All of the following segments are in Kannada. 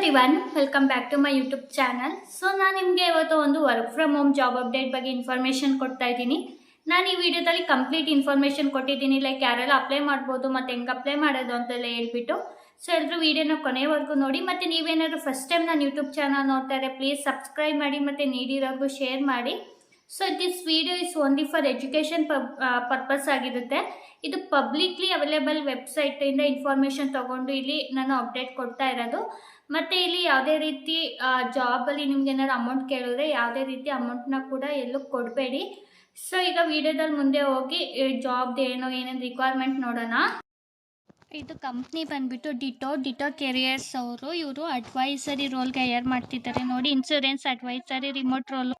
Everyone welcome back to my YouTube channel so ನಾನು ನಿಮಗೆ ಇವತ್ತು ಒಂದು work from home job update ಬಗ್ಗೆ ಇನ್ಫಾರ್ಮೇಷನ್ ಕೊಡ್ತಾ ಇದ್ದೀನಿ. ನಾನು ಈ ವಿಡಿಯೋದಲ್ಲಿ ಕಂಪ್ಲೀಟ್ ಇನ್ಫಾರ್ಮೇಷನ್ ಕೊಟ್ಟಿದ್ದೀನಿ. ಲೈಕ್ ಯಾರೆಲ್ಲ ಅಪ್ಲೈ ಮಾಡ್ಬೋದು, ಮತ್ತು ಹೆಂಗೆ ಅಪ್ಲೈ ಮಾಡೋದು ಅಂತೆಲ್ಲ ಹೇಳ್ಬಿಟ್ಟು. ಸೊ ಎಲ್ಲರೂ ವಿಡಿಯೋನ ಕೊನೆವರೆಗೂ ನೋಡಿ. ಮತ್ತು ನೀವೇನಾದರೂ ಫಸ್ಟ್ ಟೈಮ್ ನಾನು ಯೂಟ್ಯೂಬ್ ಚಾನಲ್ ನೋಡ್ತಾ ಪ್ಲೀಸ್ ಸಬ್ಸ್ಕ್ರೈಬ್ ಮಾಡಿ, ಮತ್ತು ನೀಡಿರೋರ್ಗು ಶೇರ್ ಮಾಡಿ. So this video is only for education purpose ಆಗಿರುತ್ತೆ. ಇದು ಪಬ್ಲಿಕ್ಲಿ ಅವೈಲೇಬಲ್ ವೆಬ್ಸೈಟಿಂದ ಇನ್ಫಾರ್ಮೇಷನ್ ತೊಗೊಂಡು ಇಲ್ಲಿ ನಾನು ಅಪ್ಡೇಟ್ ಕೊಡ್ತಾ ಇರೋದು. ಮತ್ತು ಇಲ್ಲಿ ಯಾವುದೇ ರೀತಿ ಜಾಬಲ್ಲಿ ನಿಮ್ಗೆ ಏನಾದ್ರು ಅಮೌಂಟ್ ಕೇಳಿದ್ರೆ ಯಾವುದೇ ರೀತಿ ಅಮೌಂಟ್ನ ಕೂಡ ಎಲ್ಲೂ ಕೊಡಬೇಡಿ. ಸೊ ಈಗ ವಿಡಿಯೋದಲ್ಲಿ ಮುಂದೆ ಹೋಗಿ ಜಾಬ್ದು ಏನೋ, ಏನೇನು ರಿಕ್ವೈರ್ಮೆಂಟ್ ನೋಡೋಣ. ಇದು ಕಂಪ್ನಿ ಬಂದ್ಬಿಟ್ಟು ಡಿಟೋ ಡಿಟೋ ಕೆರಿಯರ್ಸ್ ಅವರು, ಇವರು ಅಡ್ವೈಸರಿ ರೋಲ್ಗೆ ಹೈಯರ್ ಮಾಡ್ತಿದ್ದಾರೆ. ನೋಡಿ ಇನ್ಸೂರೆನ್ಸ್ ಅಡ್ವೈಸರಿ ರಿಮೋಟ್ ರೋಲ್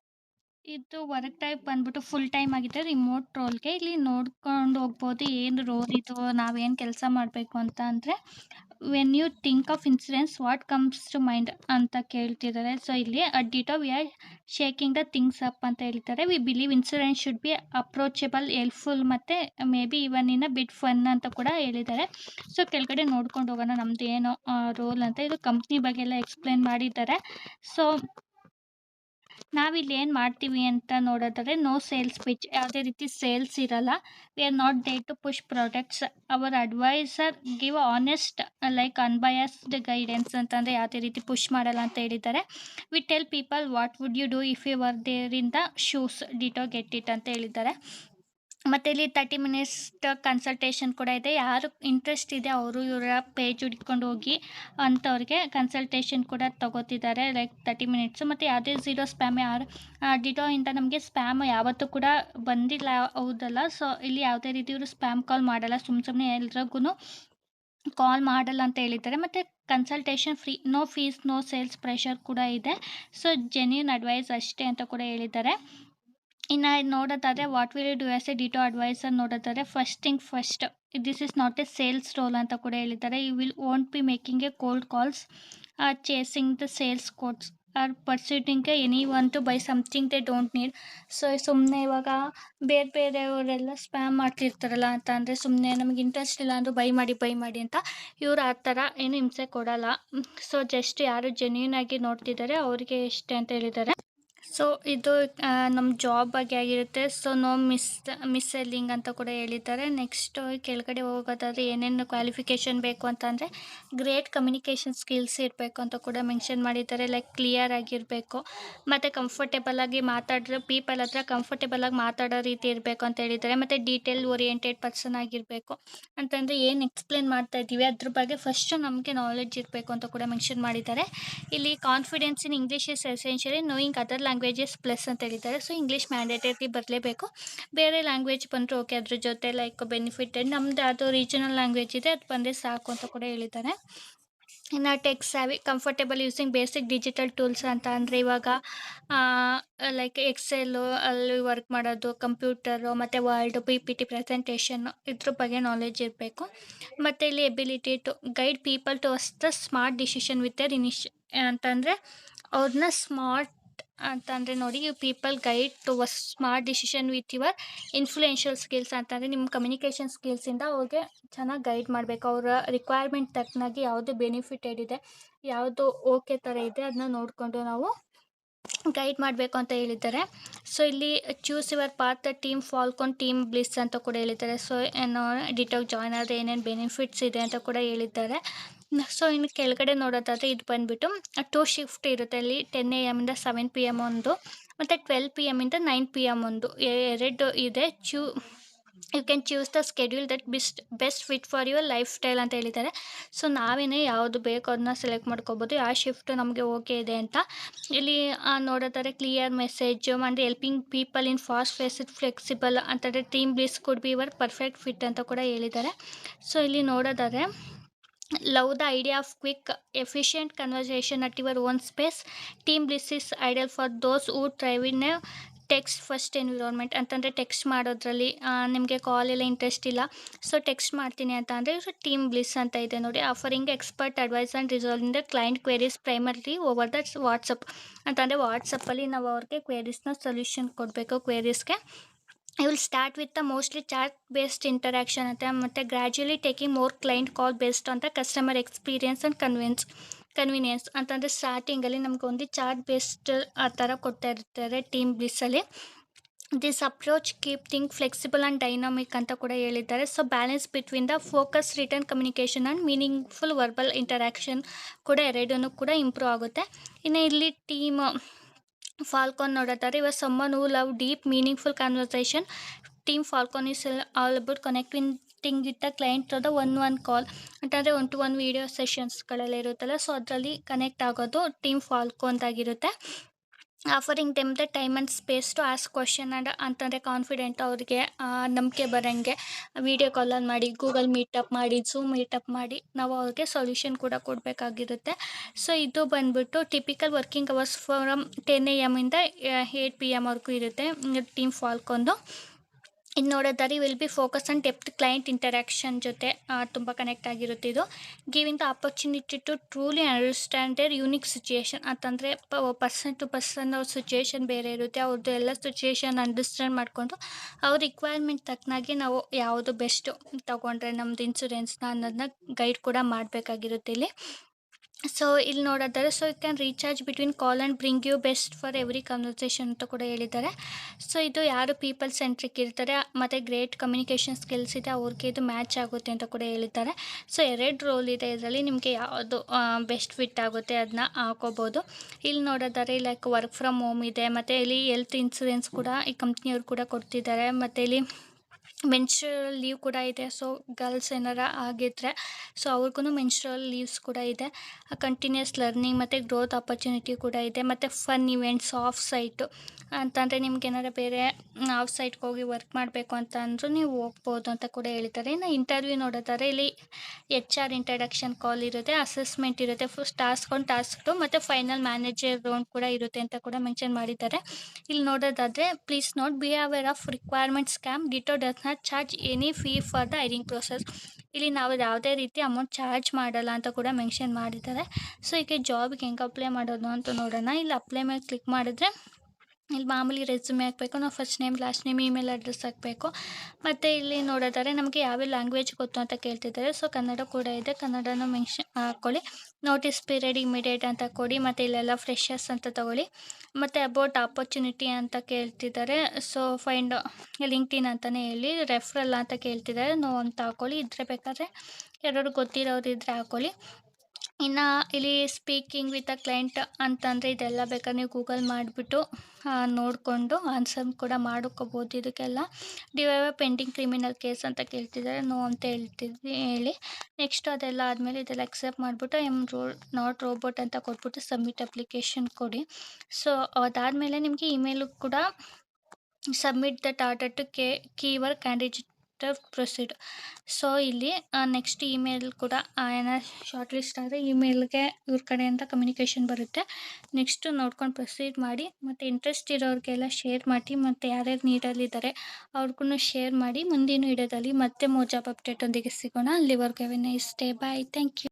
ಇದು ವರ್ಕ್ ಟೈಪ್ ಬಂದ್ಬಿಟ್ಟು ಫುಲ್ ಟೈಮ್ ಆಗಿದೆ ರಿಮೋಟ್ ರೋಲ್ಗೆ ಇಲ್ಲಿ ನೋಡ್ಕೊಂಡು ಹೋಗ್ಬೋದು. ಏನು ರೋಲ್ ಇದು ನಾವೇನು ಕೆಲಸ ಮಾಡಬೇಕು ಅಂತ ಅಂದರೆ when you think of insurance what comes to mind ಅಂತ ಕೇಳ್ತಿದ್ದಾರೆ. ಸೊ ಇಲ್ಲಿ Ditto we are shaking the things up ಅಂತ ಹೇಳ್ತಾರೆ we believe insurance should be approachable helpful ಮತ್ತು may be even in bit fun ಅಂತ ಕೂಡ ಹೇಳಿದ್ದಾರೆ. ಸೊ ಕೆಳಗಡೆ ನೋಡ್ಕೊಂಡು ಹೋಗೋಣ ನಮ್ದು ಏನು ರೋಲ್ ಅಂತ. ಇದು ಕಂಪ್ನಿ ಬಗ್ಗೆ ಎಲ್ಲ ಎಕ್ಸ್ಪ್ಲೇನ್ ಮಾಡಿದ್ದಾರೆ. ಸೊ ನಾವಿಲ್ಲಿ ಏನು ಮಾಡ್ತೀವಿ ಅಂತ ನೋಡೋದಾದ್ರೆ ನೋ ಸೇಲ್ಸ್ ಪಿಚ್ ಯಾವುದೇ ರೀತಿ ಸೇಲ್ಸ್ ಇರಲ್ಲ. We are not there to push products our advisor give honest like unbiased guidance ಅಂತಂದರೆ ಯಾವುದೇ ರೀತಿ ಪುಷ್ ಮಾಡಲ್ಲ ಅಂತ ಹೇಳಿದ್ದಾರೆ. We tell people what would you do if you were there in the shoes Ditto get it ಅಂತ ಹೇಳಿದ್ದಾರೆ. ಮತ್ತು ಇಲ್ಲಿ ತರ್ಟಿ ಮಿನಿಟ್ಸ್ ಕನ್ಸಲ್ಟೇಷನ್ ಕೂಡ ಇದೆ. ಯಾರು ಇಂಟ್ರೆಸ್ಟ್ ಇದೆ ಅವರು ಇವರ ಪೇಜ್ ಹುಡ್ಕೊಂಡು ಹೋಗಿ ಅಂಥವ್ರಿಗೆ ಕನ್ಸಲ್ಟೇಷನ್ ಕೂಡ ತಗೋತಿದ್ದಾರೆ ಲೈಕ್ ತರ್ಟಿ ಮಿನಿಟ್ಸು ಮತ್ತು ಯಾವುದೇ ಝೀರೋ ಸ್ಪ್ಯಾಮ್ ಯಾರು ಇಂದ ನಮಗೆ ಸ್ಪ್ಯಾಮ್ ಯಾವತ್ತೂ ಕೂಡ ಬಂದಿಲ್ಲ, ಹೌದಲ್ಲ? ಸೊ ಇಲ್ಲಿ ಯಾವುದೇ ರೀತಿ ಇವರು ಸ್ಪ್ಯಾಮ್ ಕಾಲ್ ಮಾಡಲ್ಲ ಸುಮ್ಮ ಸುಮ್ಮನೆ ಎಲ್ರಿಗೂ ಕಾಲ್ ಮಾಡಲ್ಲ ಅಂತ ಹೇಳಿದ್ದಾರೆ. ಮತ್ತು consultation free no fees no sales pressure ಕೂಡ ಇದೆ. ಸೊ ಜೆನ್ಯೂನ್ ಅಡ್ವೈಸ್ ಅಷ್ಟೇ ಅಂತ ಕೂಡ ಹೇಳಿದ್ದಾರೆ. ಇನ್ನು ನೋಡೋದಾದರೆ what will do as a Ditto advisor ನೋಡೋದಾದರೆ first thing first this is not a sales role ಅಂತ ಕೂಡ ಹೇಳಿದ್ದಾರೆ. You will won't be making a cold calls or chasing the sales codes or persuading anyone to buy something they don't need so ಸುಮ್ಮನೆ ಇವಾಗ ಬೇರೆ ಬೇರೆಯವರೆಲ್ಲ ಸ್ಪ್ಯಾಮ್ ಮಾಡ್ತಿರ್ತಾರಲ್ಲ ಅಂತ ಅಂದರೆ ಸುಮ್ಮನೆ ನಮಗೆ ಇಂಟ್ರೆಸ್ಟ್ ಇಲ್ಲ ಅಂದರೂ ಬೈ ಮಾಡಿ ಬೈ ಮಾಡಿ ಅಂತ ಇವ್ರು ಆ ಥರ ಏನು ಹಿಂಸೆ ಕೊಡಲ್ಲ. ಸೊ ಜಸ್ಟ್ ಯಾರು ಜೆನ್ಯೂನ್ ಆಗಿ ನೋಡ್ತಿದ್ದಾರೆ ಅವರಿಗೆ ಇಷ್ಟೇ ಅಂತ ಹೇಳಿದ್ದಾರೆ. ಸೊ ಇದು ನಮ್ಮ ಜಾಬ್ ಬಗ್ಗೆ ಆಗಿರುತ್ತೆ. So no miss miss selling ಅಂತ ಕೂಡ ಹೇಳಿದ್ದಾರೆ. ನೆಕ್ಸ್ಟ್ ಕೆಳಗಡೆ ಹೋಗೋದಾದ್ರೆ ಏನೇನು ಕ್ವಾಲಿಫಿಕೇಷನ್ ಬೇಕು ಅಂತಂದರೆ ಗ್ರೇಟ್ ಕಮ್ಯುನಿಕೇಷನ್ ಸ್ಕಿಲ್ಸ್ ಇರಬೇಕು ಅಂತ ಕೂಡ ಮೆನ್ಷನ್ ಮಾಡಿದ್ದಾರೆ. ಲೈಕ್ ಕ್ಲಿಯರ್ ಆಗಿರಬೇಕು. ಮತ್ತು ಕಂಫರ್ಟೇಬಲ್ ಆಗಿ ಮಾತಾಡಿದ್ರೆ ಪೀಪಲ್ ಹತ್ರ ಕಂಫರ್ಟೇಬಲ್ ಆಗಿ ಮಾತಾಡೋ ರೀತಿ ಇರಬೇಕು ಅಂತ ಹೇಳಿದ್ದಾರೆ. ಮತ್ತು ಡೀಟೇಲ್ ಓರಿಯೆಂಟೆಡ್ ಪರ್ಸನ್ ಆಗಿರಬೇಕು ಅಂತಂದರೆ ಏನು ಎಕ್ಸ್ಪ್ಲೇನ್ ಮಾಡ್ತಾ ಇದ್ದೀವಿ, ಅದ್ರ ಬಗ್ಗೆ ಫಸ್ಟು ನಮಗೆ ನಾಲೆಡ್ಜ್ ಇರಬೇಕು ಅಂತ ಕೂಡ ಮೆನ್ಷನ್ ಮಾಡಿದ್ದಾರೆ. ಇಲ್ಲಿ confidence in English is essentially knowing other languages plus ಅಂತ ಹೇಳಿದ್ದಾರೆ. ಸೊ ಇಂಗ್ಲೀಷ್ ಮ್ಯಾಂಡೇಟರಿ ಬರಲೇಬೇಕು. ಬೇರೆ ಲ್ಯಾಂಗ್ವೇಜ್ ಬಂದರೂ ಓಕೆ ಅದ್ರ ಜೊತೆ ಲೈಕ್ ಬೆನಿಫಿಟೆಡ್ ನಮ್ಮದು ಅದು ರೀಜನಲ್ ಲ್ಯಾಂಗ್ವೇಜ್ ಇದೆ, ಅದು ಬಂದರೆ ಸಾಕು ಅಂತ ಕೂಡ ಹೇಳಿದ್ದಾರೆ. ಇನ್ನು tech savvy comfortable using basic digital tools ಅಂತ ಅಂದರೆ ಇವಾಗ ಲೈಕ್ ಎಕ್ಸೆಲ್ಲು ಅಲ್ಲಿ ವರ್ಕ್ ಮಾಡೋದು ಕಂಪ್ಯೂಟರು ಮತ್ತು world P P T presentation ಇದ್ರ ಬಗ್ಗೆ ನಾಲೆಜ್ ಇರಬೇಕು. ಮತ್ತು ಇಲ್ಲಿ ability to guide people to as the smart decision with their ಇನಿಷ್ ಅಂತಂದರೆ ಅವ್ರನ್ನ ಸ್ಮಾರ್ಟ್ ಅಂತಂದರೆ ನೋಡಿ you people guide to a smart decision with your influential skills ಅಂತಂದರೆ ನಿಮ್ಮ ಕಮ್ಯುನಿಕೇಷನ್ ಸ್ಕಿಲ್ಸಿಂದ ಅವ್ರಿಗೆ ಚೆನ್ನಾಗಿ ಗೈಡ್ ಮಾಡಬೇಕು. ಅವರ ರಿಕ್ವೈರ್ಮೆಂಟ್ ತಕ್ಕನಾಗಿ ಯಾವುದು ಬೆನಿಫಿಟೆಡ್ ಇದೆ ಯಾವುದು ಓಕೆ ಥರ ಇದೆ ಅದನ್ನ ನೋಡಿಕೊಂಡು ನಾವು ಗೈಡ್ ಮಾಡಬೇಕು ಅಂತ ಹೇಳಿದ್ದಾರೆ. ಸೊ ಇಲ್ಲಿ choose your path team Falcon team Bliss ಅಂತ ಕೂಡ ಹೇಳಿದ್ದಾರೆ. ಸೊ ಏನು ಡಿಟೋಗ್ ಜಾಯ್ನ್ ಆದರೆ ಏನೇನು ಬೆನಿಫಿಟ್ಸ್ ಇದೆ ಅಂತ ಕೂಡ ಹೇಳಿದ್ದಾರೆ. ಸೊ ಇನ್ನು ಕೆಳಗಡೆ ನೋಡೋದಾದರೆ ಇದು ಬಂದುಬಿಟ್ಟು ಟೂ ಶಿಫ್ಟ್ ಇರುತ್ತೆ. ಅಲ್ಲಿ ಟೆನ್ ಎ ಎಮ್ಮಿಂದ ಸೆವೆನ್ ಪಿ ಎಂ ಒಂದು, ಮತ್ತು ಟ್ವೆಲ್ ಪಿ ಎಮ್ಮಿಂದ ನೈನ್ ಪಿ ಎಂ ಒಂದು. ಎರಡು ಇದೆ. ಚೂ you can choose the schedule that best best fit for your lifestyle ಅಂತ ಹೇಳಿದ್ದಾರೆ. ಸೊ ನಾವೇನೇ ಯಾವುದು ಬೇಕೋ ಅದನ್ನ ಸೆಲೆಕ್ಟ್ ಮಾಡ್ಕೋಬೋದು. ಯಾವ ಶಿಫ್ಟ್ ನಮಗೆ ಓಕೆ ಇದೆ ಅಂತ. ಇಲ್ಲಿ ನೋಡೋದಾದ್ರೆ ಕ್ಲಿಯರ್ ಮೆಸೇಜು ಅಂದರೆ helping people in fast paced flexible ಅಂತಂದರೆ Team Bliss could be your perfect fit ಅಂತ ಕೂಡ ಹೇಳಿದ್ದಾರೆ. ಸೊ ಇಲ್ಲಿ ನೋಡೋದಾದರೆ love the idea of quick efficient conversation at your own space Team Bliss is ideal for those who thrive in text first environment ಅಂತಂದರೆ ಟೆಕ್ಸ್ಟ್ ಮಾಡೋದ್ರಲ್ಲಿ ನಿಮಗೆ ಕಾಲೆಲ್ಲ ಇಂಟ್ರೆಸ್ಟ್ ಇಲ್ಲ. ಸೊ ಟೆಕ್ಸ್ಟ್ ಮಾಡ್ತೀನಿ ಅಂತ ಅಂದರೆ ಟೀಮ್ ಬ್ಲಿಸ್ ಅಂತ ಇದೆ ನೋಡಿ. Offering expert advice and resolving the client queries primary over the WhatsApp ಅಂತಂದರೆ ವಾಟ್ಸಪ್ಪಲ್ಲಿ ನಾವು ಅವ್ರಿಗೆ ಕ್ವೇರೀಸ್ನ ಸೊಲ್ಯೂಷನ್ ಕೊಡಬೇಕು ಕ್ವೇರೀಸ್ಗೆ I will start with the mostly chat based interaction ಅಂತ, ಮತ್ತು gradually taking more client call based ಅಂತ customer experience and convince convenience ಅಂತಂದರೆ ಸ್ಟಾರ್ಟಿಂಗಲ್ಲಿ ನಮ್ಗೆ ಒಂದು ಚಾರ್ಟ್ ಬೇಸ್ಡ್ ಆ ಥರ ಕೊಡ್ತಾ ಇರ್ತಾರೆ team ಬ್ಲಿಸ್ಸಲ್ಲಿ this approach keep think flexible and dynamic ಅಂತ ಕೂಡ ಹೇಳಿದ್ದಾರೆ. So balance between the focus return communication and meaningful verbal interaction ಕೂಡ ಎರಡೂ ಕೂಡ ಇಂಪ್ರೂವ್ ಆಗುತ್ತೆ. ಇನ್ನು ಇಲ್ಲಿ ಟೀಮ್ ಫಾಲ್ಕೋನ್ ನೋಡುತ್ತಾರೆ. ಇವಾಗ someone who love deep meaningful conversation Team Falcon is all about connecting with the client the one one call, ಅಂತಂದರೆ ಒನ್ ಟು ಒನ್ ವೀಡಿಯೋ ಸೆಷನ್ಸ್ಗಳೆಲ್ಲ ಇರುತ್ತಲ್ಲ ಸೊ ಅದರಲ್ಲಿ ಕನೆಕ್ಟ್ ಆಗೋದು team Falcon ಅಂತಾಗಿರುತ್ತೆ offering them the time and space to ask question and ಅಂತಂದರೆ ಕಾನ್ಫಿಡೆಂಟ್ ಅವ್ರಿಗೆ ನಂಬಿಕೆ ಬರೋಂಗೆ ವೀಡಿಯೋ ಕಾಲಲ್ಲಿ ಮಾಡಿ, ಗೂಗಲ್ ಮೀಟಪ್ ಮಾಡಿ, ಝೂಮ್ ಮೀಟಪ್ ಮಾಡಿ, ನಾವು ಅವ್ರಿಗೆ ಸೊಲ್ಯೂಷನ್ ಕೂಡ ಕೊಡಬೇಕಾಗಿರುತ್ತೆ. ಸೊ ಇದು ಬಂದ್ಬಿಟ್ಟು typical working hours from ten A ಇಂದ ಏಯ್ಟ್ ಪಿ ಎಮ್ವರೆಗೂ ಇರುತ್ತೆ ಟೀಮ್ ಫಾಲ್ಕೊಂದು ಇನ್ನು will be focus on depth client interaction ಜೊತೆ ತುಂಬ ಕನೆಕ್ಟ್ ಆಗಿರುತ್ತೆ ಇದು. Giving the opportunity to truly understand their unique situation ಅಂತಂದರೆ ಪರ್ಸನ್ ಟು ಪರ್ಸನ್ ಅವ್ರ ಸಿಚುಯೇಷನ್ ಬೇರೆ ಇರುತ್ತೆ. ಅವ್ರದ್ದು ಎಲ್ಲ ಸಿಚುಯೇಷನ್ ಅಂಡರ್ಸ್ಟ್ಯಾಂಡ್ ಮಾಡಿಕೊಂಡು, ಅವ್ರ ರಿಕ್ವೈರ್ಮೆಂಟ್ ತಕ್ಕನಾಗಿ ನಾವು ಯಾವುದು ಬೆಸ್ಟು ತೊಗೊಂಡ್ರೆ ನಮ್ಮದು ಇನ್ಸೂರೆನ್ಸ್ನ ಅನ್ನೋದನ್ನ ಗೈಡ್ ಕೂಡ ಮಾಡಬೇಕಾಗಿರುತ್ತೆ ಇಲ್ಲಿ. ಸೊ ಇಲ್ಲಿ ನೋಡೋದಾದ್ರೆ so you can recharge between call and bring you best for every conversation ಅಂತ ಕೂಡ ಹೇಳಿದ್ದಾರೆ. ಸೊ ಇದು ಯಾರು ಪೀಪಲ್ ಸೆಂಟ್ರಿಕ್ ಇರ್ತಾರೆ, ಮತ್ತು ಗ್ರೇಟ್ ಕಮ್ಯುನಿಕೇಷನ್ ಸ್ಕಿಲ್ಸ್ ಇದೆ, ಅವ್ರಿಗೆ ಇದು ಮ್ಯಾಚ್ ಆಗುತ್ತೆ ಅಂತ ಕೂಡ ಹೇಳಿದ್ದಾರೆ. ಸೊ ಎರಡು ರೋಲ್ ಇದೆ ಇದರಲ್ಲಿ. ನಿಮಗೆ ಯಾವುದು ಬೆಸ್ಟ್ ಫಿಟ್ ಆಗುತ್ತೆ ಅದನ್ನ ಹಾಕೋಬೋದು. ಇಲ್ಲಿ ನೋಡೋದಾದ್ರೆ ಲೈಕ್ ವರ್ಕ್ ಫ್ರಮ್ ಹೋಮ್ ಇದೆ, ಮತ್ತು ಇಲ್ಲಿ ಹೆಲ್ತ್ ಇನ್ಸೂರೆನ್ಸ್ ಕೂಡ ಈ ಕಂಪ್ನಿಯವ್ರು ಕೂಡ ಕೊಡ್ತಿದ್ದಾರೆ. ಮತ್ತು ಇಲ್ಲಿ ಮೆನ್ಸ್ಟ್ರಲ್ ಲೀವ್ ಕೂಡ ಇದೆ. ಸೊ ಗರ್ಲ್ಸ್ ಏನಾರ ಆಗಿದ್ದರೆ ಸೊ ಅವ್ರಿಗೂ ಮೆನ್ಸ್ಟ್ರಲ್ ಲೀವ್ಸ್ ಕೂಡ ಇದೆ. ಕಂಟಿನ್ಯೂಸ್ ಲರ್ನಿಂಗ್ ಮತ್ತು ಗ್ರೋತ್ ಆಪರ್ಚುನಿಟಿ ಕೂಡ ಇದೆ. ಮತ್ತು ಫನ್ ಇವೆಂಟ್ಸ್ ಆಫ್ ಸೈಟು ಅಂತಂದರೆ ನಿಮ್ಗೆ ಏನಾರ ಬೇರೆ ಆಫ್ ಸೈಟ್ಗೆ ಹೋಗಿ ವರ್ಕ್ ಮಾಡಬೇಕು ಅಂತ ಅಂದರೂ ನೀವು ಹೋಗ್ಬೋದು ಅಂತ ಕೂಡ ಹೇಳ್ತಾರೆ. ಇನ್ನು ಇಂಟರ್ವ್ಯೂ ನೋಡೋದಾದ್ರೆ ಇಲ್ಲಿ ಎಚ್ ಆರ್ ಇಂಟ್ರಡಕ್ಷನ್ ಕಾಲ್ ಇರುತ್ತೆ ಅಸೆಸ್ಮೆಂಟ್ ಇರುತ್ತೆ ಫಸ್ಟ್ ಟಾಸ್ಕ್ ಒಂದು ಟಾಸ್ಕ್ ಮತ್ತು ಫೈನಲ್ ಮ್ಯಾನೇಜರ್ ರೌಂಡ್ ಕೂಡ ಇರುತ್ತೆ ಅಂತ ಕೂಡ ಮೆನ್ಷನ್ ಮಾಡಿದ್ದಾರೆ. ಇಲ್ಲಿ ನೋಡೋದಾದರೆ please note behaviour of requirement scam ditto does not charge any fee for the hiring process ಇಲ್ಲಿ ನಾವು ಯಾವುದೇ ರೀತಿ ಅಮೌಂಟ್ ಚಾರ್ಜ್ ಮಾಡಲ್ಲ ಅಂತ ಕೂಡ ಮೆನ್ಷನ್ ಮಾಡಿದ್ದಾರೆ. ಸೊ ಈಗ ಜಾಬ್ಗೆ ಹೆಂಗೆ ಅಪ್ಲೈ ಮಾಡೋದು ಅಂತ ನೋಡೋಣ. ಇಲ್ಲಿ ಅಪ್ಲೈ ಮೇಲೆ ಕ್ಲಿಕ್ ಮಾಡಿದ್ರೆ ಇಲ್ಲಿ ಮಾಮೂಲಿ ರೆಸ್ಯೂಮೆ ಹಾಕಬೇಕು, ನಾವು first name last name email address ಹಾಕಬೇಕು. ಮತ್ತು ಇಲ್ಲಿ ನೋಡೋದಾದ್ರೆ ನಮಗೆ ಯಾವ ಲ್ಯಾಂಗ್ವೇಜ್ ಗೊತ್ತು ಅಂತ ಕೇಳ್ತಿದ್ದಾರೆ. ಸೊ ಕನ್ನಡ ಕೂಡ ಇದೆ. ಕನ್ನಡನೂ ಮೆನ್ಷನ್ ಹಾಕ್ಕೊಳ್ಳಿ ನೋಟಿಸ್ ಪೀರಿಯಡ್ ಇಮಿಡಿಯೇಟ್ ಅಂತ ಕೊಡಿ. ಮತ್ತು ಇಲ್ಲೆಲ್ಲ ಫ್ರೆಶರ್ಸ್ ಅಂತ ತಗೊಳ್ಳಿ. ಮತ್ತು ಅಬೌಟ್ ಆಪರ್ಚುನಿಟಿ ಅಂತ ಕೇಳ್ತಿದ್ದಾರೆ. ಸೊ ಫೈಂಡ್ ಲಿಂಕ್ಡಿನ್ ಅಂತಲೇ ಹೇಳಿ. ರೆಫ್ರಲ್ ಅಂತ ಕೇಳ್ತಿದ್ದಾರೆ. ನೋ ಅಂತ ಹಾಕ್ಕೊಳ್ಳಿ ಇದ್ರೆ ಬೇಕಾದ್ರೆ ಯಾರು ಗೊತ್ತಿರೋರು ಇದ್ದರೆ ಹಾಕ್ಕೊಳ್ಳಿ ಇನ್ನು ಇಲ್ಲಿ ಸ್ಪೀಕಿಂಗ್ ವಿತ್ ಅ ಕ್ಲೈಂಟ್ ಅಂತಂದರೆ ಇದೆಲ್ಲ ಬೇಕಾದ್ರೆ ನೀವು ಗೂಗಲ್ ಮಾಡಿಬಿಟ್ಟು ನೋಡಿಕೊಂಡು ಆನ್ಸರ್ ಕೂಡ ಮಾಡ್ಕೋಬೋದು ಇದಕ್ಕೆಲ್ಲ. ಡಿವೈವ ಪೆಂಡಿಂಗ್ ಕ್ರಿಮಿನಲ್ ಕೇಸ್ ಅಂತ ಕೇಳ್ತಿದ್ದಾರೆ ನೋ ಅಂತ ಹೇಳ್ತಿದ್ವಿ, ಹೇಳಿ. ನೆಕ್ಸ್ಟ್ ಅದೆಲ್ಲ ಆದಮೇಲೆ ಇದೆಲ್ಲ ಅಕ್ಸೆಪ್ಟ್ ಮಾಡಿಬಿಟ್ಟು ಎಂ ರೋ ನಾಟ್ ರೋಬೋಟ್ ಅಂತ ಕೊಟ್ಬಿಟ್ಟು ಸಬ್ಮಿಟ್ ಅಪ್ಲಿಕೇಶನ್ ಕೊಡಿ. ಸೊ ಅದಾದಮೇಲೆ ನಿಮಗೆ ಇಮೇಲು ಕೂಡ ಸಬ್ಮಿಟ್ ದಟ್ ಆರ್ಡರ್ ಟು ಕೆ ಕೀವರ್ ಕ್ಯಾಂಡಿಡೇಟ್ ಪ್ರೊಸೀಡ್. ಸೊ ಇಲ್ಲಿ ನೆಕ್ಸ್ಟ್ ಇಮೇಲ್ ಕೂಡ ಏನೋ ಶಾರ್ಟ್ ಲಿಸ್ಟ್ ಆದರೆ ಇಮೇಲ್ಗೆ ಇವ್ರ ಕಡೆಯಿಂದ ಕಮ್ಯುನಿಕೇಷನ್ ಬರುತ್ತೆ. ನೆಕ್ಸ್ಟು ನೋಡ್ಕೊಂಡು ಪ್ರೊಸೀಡ್ ಮಾಡಿ, ಮತ್ತು ಇಂಟ್ರೆಸ್ಟ್ ಇರೋರಿಗೆಲ್ಲ ಶೇರ್ ಮಾಡಿ, ಮತ್ತು ಯಾರ್ಯಾರು ನೀಡಲ್ಲಿದ್ದಾರೆ ಅವ್ರಿಗೂ ಶೇರ್ ಮಾಡಿ, ಮುಂದಿನ ವಿಡಿಯೋದಲ್ಲಿ ಮತ್ತೆ ಮೋಜಾಬ್ ಅಪ್ಡೇಟ್ ಒಂದಿಗೆ ಸಿಗೋಣ. ಅಲ್ಲಿವರೆಗೂ nice day bye thank you